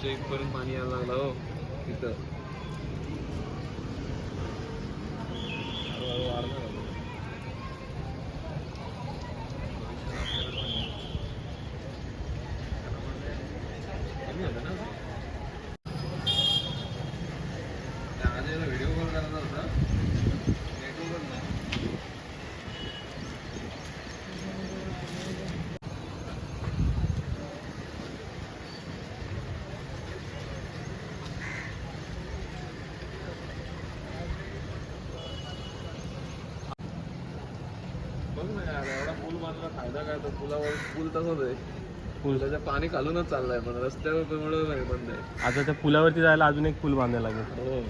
आमच्या इथपर्यंत पाणी यायला लागला हो. तिथं वाढणार होतं ना. व्हिडिओ कॉल करायचा होता नेटवर्क नाही बघ ना यार बांधला फायदा काय तो पुलावर? पूल तसंच आहे. पुलाचं पाणी खालूनच चाललंय पण रस्त्यावर मुळे नाही बंद आहे आता त्या पुलावरती जायला अजून एक पूल बांधायला लागेल. हो.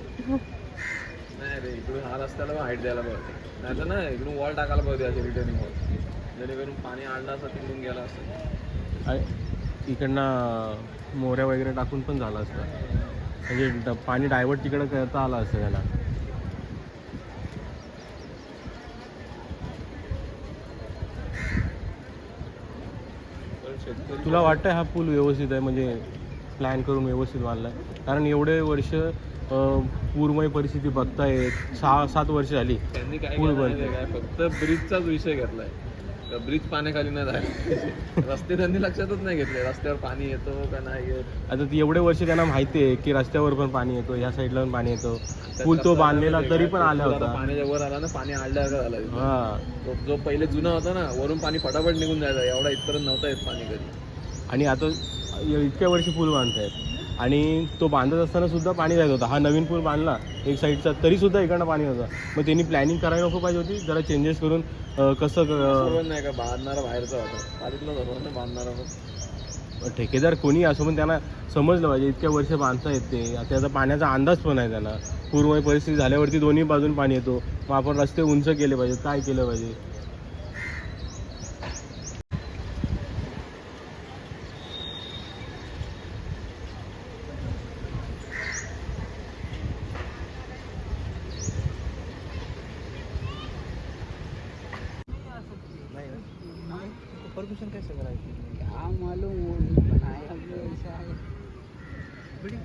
नाही रे इकडून हा रस्त्याला पण हाईट द्यायला पाहिजे. नाही तर ना इकडून वॉल टाकायला पाहिजे असे रिटर्निंग वॉल जेणेकरून पाणी आणलं असतं तिकडून गेलं असतं. आणि इकडनं मोऱ्या वगैरे टाकून पण झालं असतं. म्हणजे ड- पाणी डायव्हर्ट तिकडं करता आलं असतं त्याला. तुला वाटतं हा पूल व्यवस्थित आहे? म्हणजे प्लॅन करून व्यवस्थित बांधला आहे कारण एवढे वर्ष पूरमय परिस्थिती बघतायत सहा सात वर्ष झाली त्यांनी काय पूल माहितीये. काय फक्त ब्रिजचाच विषय घेतलाय. ब्रिज पाण्याखाली नाही जायला रस्ते त्यांनी लक्षातच नाही घेतले. रस्त्यावर पाणी येतो का नाही येत. आता ती एवढे वर्ष त्यांना माहिती आहे की रस्त्यावर पण पाणी येतो ह्या साईडला पण पाणी येतो. पूल तो बांधलेला तरी? पण आला होता. पाण्याच्या वर आला ना पाणी झालं. हा. तो जो पहिले जुना होता ना वरून पाणी फटाफट निघून जायचं. एवढा इथपर्यंत नव्हता येत पाणी कधी. आणि आता इतक्या वर्षी पूल बांधतायत. आणि तो बांधत असताना सुद्धा पाणी जात होता. हा नवीन पूल बांधला एक साईडचा तरी सुद्धा इकडनं पाणी होतं. मग त्यांनी प्लॅनिंग करायला नको पाहिजे होती. जरा चेंजेस करून अं, कसं क- नाही का बांधणारा बाहेरचा होता. बांधणारा ठेकेदार कोणी असो पण त्यांना समजलं पाहिजे. इतक्या वर्ष बांधता येते आता त्याचा पाण्याचा अंदाज पण आहे त्यांना. पूर्वमय परिस्थिती झाल्यावरती दोन्ही बाजून पाणी येतो. मग आपण रस्ते उंच केले पाहिजे काय केलं पाहिजे? परमिशन कैसे करायची क्या मालूम वो बनाया वो ऐसा है. बड़ी